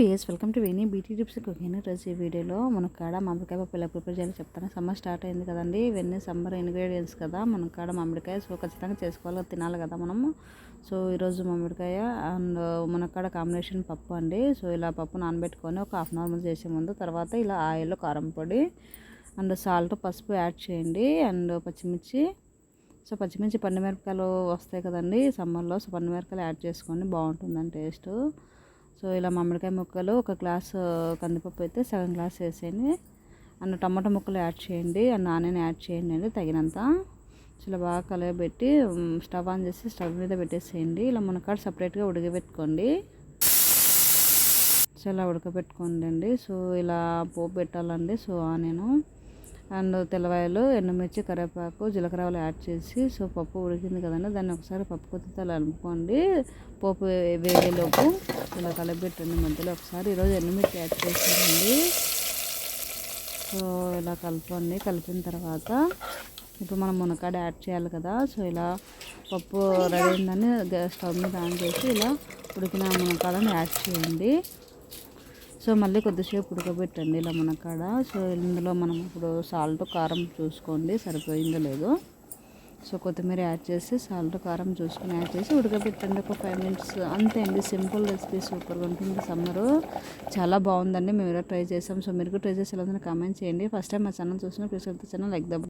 Viewers welcome to Veni beauty tips cooking రోజు ఈ వీడియోలో మన కాడ మామిడికాయ పప్పు ఎలా ప్రిపేర్ చేయాలో చెప్తాను. సమ్మర్ స్టార్ట్ అయింది కదండి ఇవన్నీ సమ్మర్ ఇంగ్రీడియంట్స్ కదా మన కాడ మామిడికాయ సో ఖచ్చితంగా చేసుకోవాలి తినాలి కదా మనము. సో ఈరోజు మామిడికాయ అండ్ మన కాడ కాంబినేషన్ పప్పు అండి. సో ఇలా పప్పు నానబెట్టుకొని ఒక హాఫ్ అన్ అవర్ ముందు చేసే ముందు తర్వాత ఇలా ఆయిల్ కారం పొడి అండ్ సాల్ట్ పసుపు యాడ్ చేయండి అండ్ పచ్చిమిర్చి. సో పచ్చిమిర్చి పండుమిరపకాయలు వస్తాయి కదండి సమ్మర్లో సో పండుమిరపకాయలు యాడ్ చేసుకోండి బాగుంటుందండి టేస్ట్. సో ఇలా మామిడికాయ ముక్కలు ఒక గ్లాస్ కందిపప్పు అయితే సగం గ్లాస్ వేసేయండి. అండ్ టమాటా ముక్కలు యాడ్ చేయండి. అండ్ ఆనియన్ యాడ్ చేయండి. అండి తగినంత. ఇలా బాగా కలగబెట్టి స్టవ్ ఆన్ చేసి స్టవ్ మీద పెట్టేసేయండి. ఇలా మునక్కాడ సపరేట్గా ఉడకబెట్టుకోండి. సో ఇలా ఉడకబెట్టుకోండి అండి. సో ఇలా పోపు పెట్టాలండి. సో నేను అండ్ తెల్లవాయలు ఎండుమిర్చి కరివేపాకు జీలకర్రలు యాడ్ చేసి సో పప్పు ఉడికింది కదండి దాన్ని ఒకసారి పప్పు కొద్దితో అనుకోండి పోపు వేలోపు ఇలా కలిపెట్టండి మధ్యలో ఒకసారి. ఈరోజు ఎండుమిర్చి యాడ్ చేసానండి సో ఇలా కలపండి కలిపిన తర్వాత ఇప్పుడు మనం మునక్కాడ యాడ్ చేయాలి కదా సో ఇలా పప్పు రెడీ అయిందని స్టవ్ మీద ఆన్ చేసి ఇలా ఉడికిన మునక్కాడని యాడ్ చేయండి. సో మళ్ళీ కొద్దిసేపు ఉడకబెట్టండి ఇలా కాడ. సో ఇందులో మనం ఇప్పుడు సాల్ట్ కారం చూసుకోండి. సరిపోయిందో లేదో. సో కొత్తిమీర యాడ్ చేసి సాల్ట్ కారం చూసుకొని యాడ్ చేసి ఉడకబెట్టండి. ఒక ఫైవ్ మినిట్స్ అంతే అండి. సింపుల్ రెసిపీ సూపర్గా ఉంటుంది. సమ్మరు చాలా బాగుందండి. మేము ట్రై చేసాం. సో మీరు ట్రై చేసి ఎలా కామెంట్ చేయండి. ఫస్ట్ టైం మా ఛానల్ చూసిన ప్లీజ్ ఛానల్ లైక్ ద